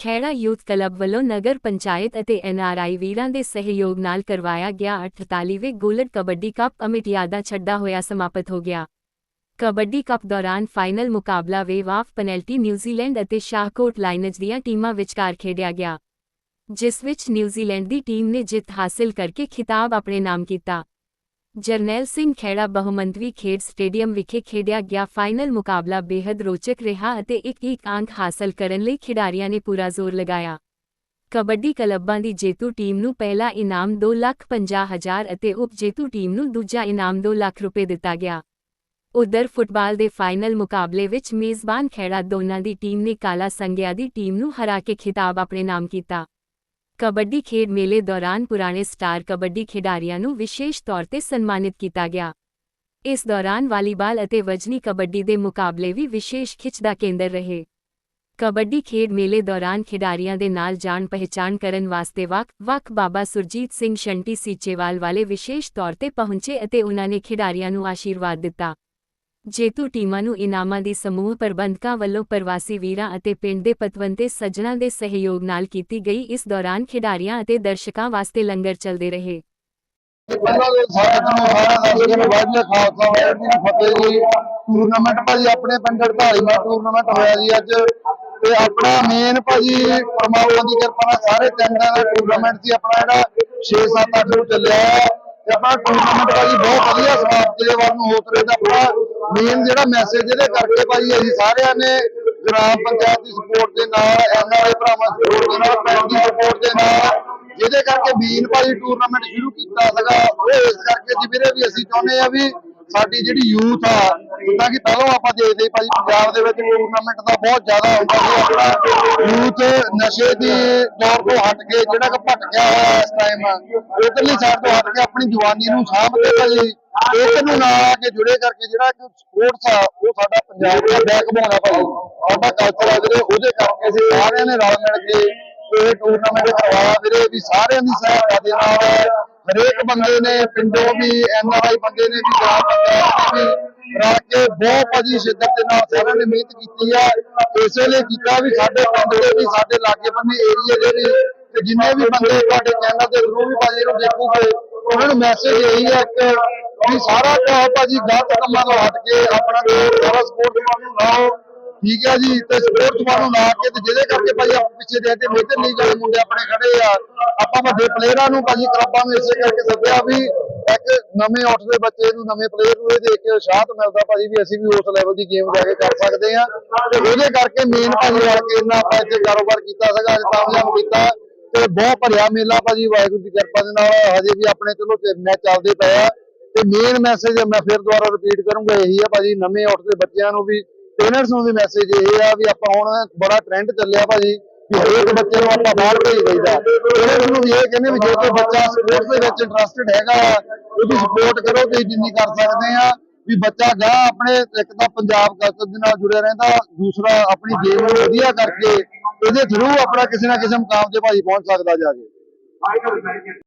ਖੈੜਾ youth club ਵੱਲੋਂ ਨਗਰ ਪੰਚਾਇਤ ਅਤੇ NRI ਵੀਰਾਂ ਦੇ ਸਹਿਯੋਗ ਨਾਲ ਕਰਵਾਇਆ ਗਿਆ 48ਵੇਂ ਗੋਲਡ ਕਬੱਡੀ ਕੱਪ ਅਮਿਟਿਆਦਾ ਛੱਡਾ ਹੋਇਆ ਸਮਾਪਤ ਹੋ ਗਿਆ। ਕਬੱਡੀ ਕੱਪ ਦੌਰਾਨ ਫਾਈਨਲ ਮੁਕਾਬਲਾ ਵੇਵ ਆਫ ਪੈਨਲਟੀ ਨਿਊਜ਼ੀਲੈਂਡ ਅਤੇ ਸ਼ਾਹਕੋਟ ਲਾਈਨਜ਼ ਦੀਆਂ ਟੀਮਾਂ ਵਿਚਕਾਰ ਖੇਡਿਆ ਗਿਆ, ਜਿਸ ਵਿੱਚ ਨਿਊਜ਼ੀਲੈਂਡ ਦੀ ਟੀਮ ਨੇ ਜਿੱਤ ਹਾਸਲ ਕਰਕੇ ਖਿਤਾਬ ਆਪਣੇ ਨਾਮ ਕੀਤਾ। ਜਰਨੈਲ ਸਿੰਘ ਖੇੜਾ ਬਹੁਮੰਤਵੀ ਖੇਡ ਸਟੇਡੀਅਮ ਵਿਖੇ ਖੇਡਿਆ ਗਿਆ ਫਾਈਨਲ ਮੁਕਾਬਲਾ ਬੇहद ਰੋਚਕ ਰਿਹਾ ਅਤੇ ਇੱਕ-ਇੱਕ ਅੰਕ ਹਾਸਲ ਕਰਨ ਲਈ ਖਿਡਾਰੀਆਂ ਨੇ ਪੂਰਾ ਜ਼ੋਰ ਲਗਾਇਆ। ਕਬੱਡੀ ਕਲੱਬਾਂ ਦੀ ਜੇਤੂ ਟੀਮ ਨੂੰ ਪਹਿਲਾ ਇਨਾਮ 2 ਲੱਖ 50 ਹਜ਼ਾਰ ਅਤੇ ਉਪ ਜੇਤੂ ਟੀਮ ਨੂੰ ਦੂਜਾ ਇਨਾਮ 2 ਲੱਖ ਰੁਪਏ ਦਿੱਤਾ ਗਿਆ। ਉਧਰ ਫੁੱਟਬਾਲ ਦੇ ਫਾਈਨਲ ਮੁਕਾਬਲੇ ਵਿੱਚ ਮੇਜ਼ਬਾਨ ਖੇੜਾ ਦੋਨਾਂ ਦੀ ਟੀਮ ਨੇ ਕਾਲਾ ਸੰਗਿਆ ਦੀ ਟੀਮ ਨੂੰ ਹਰਾ ਕੇ ਖਿਤਾਬ ਆਪਣੇ ਨਾਮ ਕੀਤਾ। ਕਬੱਡੀ ਖੇਡ ਮੇਲੇ ਦੌਰਾਨ ਪੁਰਾਣੇ ਸਟਾਰ ਕਬੱਡੀ ਖਿਡਾਰੀਆਂ ਨੂੰ ਵਿਸ਼ੇਸ਼ ਤੌਰ ਤੇ ਸਨਮਾਨਿਤ ਕੀਤਾ ਗਿਆ। ਇਸ ਦੌਰਾਨ ਵਾਲੀਬਾਲ ਅਤੇ ਵਜਨੀ ਕਬੱਡੀ ਦੇ ਮੁਕਾਬਲੇ ਵੀ ਵਿਸ਼ੇਸ਼ ਖਿੱਚ ਦਾ ਕੇਂਦਰ ਰਹੇ। ਕਬੱਡੀ ਖੇਡ ਮੇਲੇ ਦੌਰਾਨ ਖਿਡਾਰੀਆਂ ਦੇ ਨਾਲ ਜਾਣ ਪਹਿਚਾਣ ਕਰਨ ਵਾਸਤੇ ਵੱਖ-ਵੱਖ ਬਾਬਾ ਸੁਰਜੀਤ ਸਿੰਘ ਸ਼ੰਟੀ ਸੀਚੇਵਾਲ ਵਾਲੇ ਵਿਸ਼ੇਸ਼ ਤੌਰ ਤੇ ਪਹੁੰਚੇ ਅਤੇ ਉਹਨਾਂ ਨੇ ਖਿਡਾਰੀਆਂ ਨੂੰ ਆਸ਼ੀਰਵਾਦ ਦਿੱਤਾ। ਜੇਤੂ ਟੀਮਾਂ ਨੂੰ ਇਨਾਮਾਂ ਦੀ ਸਮੂਹ ਪ੍ਰਬੰਧਕਾਂ ਵੱਲੋਂ ਪ੍ਰਵਾਸੀ ਵੀਰਾਂ ਅਤੇ ਪਿੰਡ ਦੇ ਪਤਵੰਤੇ ਸੱਜਣਾਂ ਦੇ ਸਹਿਯੋਗ ਨਾਲ ਕੀਤੀ ਗਈ ਇਸ ਦੌਰਾਨ ਖਿਡਾਰੀਆਂ ਅਤੇ ਦਰਸ਼ਕਾਂ ਵਾਸਤੇ ਲੰਗਰ ਚੱਲਦੇ ਰਹੇ। ਟੂਰਨਾਮੈਂਟ ਭਾਜੀ ਆਪਣੇ ਪਿੰਡ ਢਾਲੀ ਟੂਰਨਾਮੈਂਟ ਹੋਇਆ ਜੀ ਅੱਜ। ਤੇ ਆਪਣਾ ਮੇਨ ਭਾਜੀ ਪਰਮਾਤਮਾ ਦੀ ਕਿਰਪਾ ਨਾਲ ਸਾਰੇ ਪਿੰਡਾਂ ਦਾ ਟੂਰਨਾਮੈਂਟ ਸੀ। ਆਪਣਾ ਜਿਹੜਾ 6 7 8 ਨੂੰ ਚੱਲਿਆ ਹੈ। ਤੇ ਆਪਣਾ ਟੂਰਨਾਮੈਂਟ ਭਾਜੀ ਬਹੁਤ ਵਧੀਆ ਸਮਾਪਤੀ ਦੇ ਵੱਲ ਨੂੰ ਹੋ ਰਿਹਾ ਤੇ ਆਪਣਾ ਮੇਨ ਜਿਹੜਾ ਮੈਸੇਜ ਇਹਦੇ ਕਰਕੇ ਭਾਈ ਅਸੀਂ ਸਾਰਿਆਂ ਨੇ ਗ੍ਰਾਮ ਪੰਚਾਇਤ ਦੀ ਸਪੋਰਟ ਦੇ ਨਾਲ ਐਨਆਰਏ ਭਰਾਵਾਂ ਦੀ ਸਪੋਰਟ ਦੇ ਨਾਲ, ਪਿੰਡ ਦੀ ਸਪੋਰਟ ਦੇ ਨਾਲ, ਜਿਹਦੇ ਕਰਕੇ ਬੀਨ ਭਾਈ ਟੂਰਨਾਮੈਂਟ ਸ਼ੁਰੂ ਕੀਤਾ ਸੀਗਾ, ਉਹ ਇਸ ਕਰਕੇ ਜੀ ਵੀਰੇ ਵੀ ਅਸੀਂ ਚਾਹੁੰਦੇ ਆ ਵੀ ਸਾਡੀ ਜਿਹੜੀ ਯੂਥ ਆ, ਜਿੱਦਾਂ ਕਿ ਪਹਿਲਾਂ ਆਪਾਂ ਦੇਖਦੇ ਭਾਈ ਪੰਜਾਬ ਦੇ ਵਿੱਚ ਟੂਰਨਾਮੈਂਟ ਦਾ ਬਹੁਤ ਜ਼ਿਆਦਾ ਹੁੰਦਾ ਸੀ ਆਪਣਾ ਯੂਥ ਨਸ਼ੇ ਦੀ ਦੌਰ ਤੋਂ ਹਟ ਕੇ ਜਿਹੜਾ ਕਿ ਭਟਕਿਆ ਹੋਇਆ ਇਸ ਟਾਈਮ ਇਧਰਲੀ ਸਾਈਡ ਤੋਂ ਹਟ ਕੇ ਆਪਣੀ ਜਵਾਨੀ ਨੂੰ ਸਾਂਭ ਕੇ ਭਾਜੀ ਇੱਕ ਨੂੰ ਨਾਲ ਆ ਕੇ ਜੁੜੇ ਕਰਕੇ ਜਿਹੜਾ ਕਿ ਸਪੋਰਟਸ ਆ, ਉਹ ਸਾਡਾ ਪੰਜਾਬ ਦਾ ਬੈਕਬੋਨ ਆ ਭਾਜੀ ਸਾਡਾ ਕਲਚਰ ਆ ਜਿਹੜੇ ਉਹਦੇ ਕਰਕੇ ਅਸੀਂ ਸਾਰਿਆਂ ਨੇ ਰਲ ਮਿਲ ਕੇ ਇਹ ਟੂਰਨਾਮੈਂਟ ਕਰਵਾਇਆ ਵੀਰੇ, ਵੀ ਸਾਰਿਆਂ ਦੀ ਸਹਾਇਤਾ ਦੇ ਨਾਲ ਹਰੇਕ ਬੰਦੇ ਨੇ, ਪਿੰਡੋਂ ਵੀ ਐਨਆਰਆਈ ਬੰਦੇ ਨੇ ਵੀ ਗ੍ਰਾਮ ਪੰਚਾਇਤ ਨੇ ਵੀ ਰਲ ਕੇ ਬਹੁਤ ਭਾਜੀ ਸ਼ਿੱਦਤ ਦੇ ਨਾਲ ਸਾਰਿਆਂ ਨੇ ਮਿਹਨਤ ਕੀਤੀ ਆ। ਇਸੇ ਲਈ ਕੀਤਾ ਵੀ ਸਾਡੇ ਪਿੰਡ ਦੇ ਵੀ, ਸਾਡੇ ਲਾਗੇ ਬੰਨੇ ਏਰੀਏ ਦੇ ਵੀ, ਤੇ ਜਿੰਨੇ ਵੀ ਬੰਦੇ ਤੁਹਾਡੇ ਚੈਨਲ ਦੇ ਥਰੂ ਵੀ ਭਾਜੀ ਨੂੰ ਦੇਖੂਗੇ, ਉਹਨਾਂ ਨੂੰ ਮੈਸੇਜ ਇਹੀ ਹੈ ਕਿ ਵੀ ਸਾਰਾ ਕੰਮ ਭਾਜੀ ਗਲਤ ਕੰਮਾਂ ਤੋਂ ਹਟ ਕੇ ਆਪਣਾ ਸਾਰਾ ਸਪੋਰਟ ਨੂੰ ਲਾਓ। ਠੀਕ ਹੈ ਜੀ, ਤੇ ਸਪੋਰਟਸ ਵਾਲ ਲਾ ਕੇ ਤੇ ਜਿਹਦੇ ਕਰਕੇ ਭਾਜੀ ਆਪਾਂ ਪਿੱਛੇ ਦੇ ਤੇ ਮੇਜਰ ਲੀਗ ਵਾਲੇ ਮੁੰਡੇ ਆਪਣੇ ਖੜੇ ਆ। ਆਪਾਂ ਵੱਡੇ ਪਲੇਅਰਾਂ ਨੂੰ ਭਾਜੀ ਕਲੱਬਾਂ ਨੂੰ ਇਸੇ ਕਰਕੇ ਸੱਦਿਆ ਵੀ ਇੱਕ ਨਵੇਂ ਉੱਠਦੇ ਬੱਚੇ ਨੂੰ ਨਵੇਂ ਪਲੇਅਰ ਨੂੰ ਇਹ ਦੇਖ ਕੇ ਉਤਸ਼ਾਹਤ ਮਿਲਦਾ ਭਾਜੀ ਵੀ ਅਸੀਂ ਵੀ ਉਸ ਲੈਵਲ ਦੀ ਗੇਮ ਜਾ ਕੇ ਕਰ ਸਕਦੇ ਆ। ਤੇ ਉਹਦੇ ਕਰਕੇ ਮੇਨ ਭਾਜੀ ਰਲ ਕੇ ਇਹਨਾਂ ਆਪਾਂ ਇੱਥੇ ਕਾਰੋਬਾਰ ਕੀਤਾ ਸੀਗਾ, ਅੱਜ ਕਾਮਯਾਬ ਕੀਤਾ। ਤੇ ਬਹੁਤ ਭਰਿਆ ਮੇਲਾ ਭਾਜੀ, ਵਾਹਿਗੁਰੂ ਦੀ ਕਿਰਪਾ ਦੇ ਨਾਲ। ਹਜੇ ਵੀ ਆਪਣੇ ਚਲੋ ਮੈਚ ਚੱਲਦੇ ਪਏ ਆ। ਤੇ ਮੇਨ ਮੈਸੇਜ ਮੈਂ ਫਿਰ ਦੁਬਾਰਾ ਰਿਪੀਟ ਕਰੂੰਗਾ, ਇਹੀ ਆ ਭਾਜੀ, ਨਵੇਂ ਉੱਠਦੇ ਬੱਚਿਆਂ ਨੂੰ ਵੀ ਪੇਰੈਂਟਸ ਨੂੰ ਵੀ ਮੈਸੇਜ ਇਹ ਆ ਵੀ ਆਪਾਂ ਹੁਣ ਬੜਾ ਟ੍ਰੈਂਡ ਚੱਲਿਆ ਭਾਜੀ, ਵੀ ਹਰੇਕ ਬੱਚੇ ਨੂੰ ਆਪਾਂ ਬਾਹਰ ਭੇਜ ਦਈਦਾ। ਪੇਰੈਂਟਸ ਨੂੰ ਵੀ ਇਹ ਕਹਿੰਦੇ ਵੀ ਜੇ ਕੋਈ ਬੱਚਾ ਸਪੋਰਟਸ ਦੇ ਵਿੱਚ ਇੰਟਰਸਟਿਡ ਹੈਗਾ, ਉਹਦੀ ਸਪੋਰਟ ਕਰੋ ਤੇ ਜਿੰਨੀ ਕਰ ਸਕਦੇ ਆ। ਵੀ ਬੱਚਾ ਗਾ ਆਪਣੇ, ਇੱਕ ਤਾਂ ਪੰਜਾਬ ਕਲਚਰ ਦੇ ਨਾਲ ਜੁੜਿਆ ਰਹਿੰਦਾ, ਦੂਸਰਾ ਆਪਣੀ ਗੇਮ ਨੂੰ ਵਧੀਆ ਕਰਕੇ ਇਹਦੇ ਥਰੂ ਆਪਣਾ ਕਿਸੇ ਨਾ ਕਿਸੇ ਮੁਕਾਮ ਤੇ ਭਾਜੀ ਪਹੁੰਚ ਸਕਦਾ ਜਾ ਕੇ।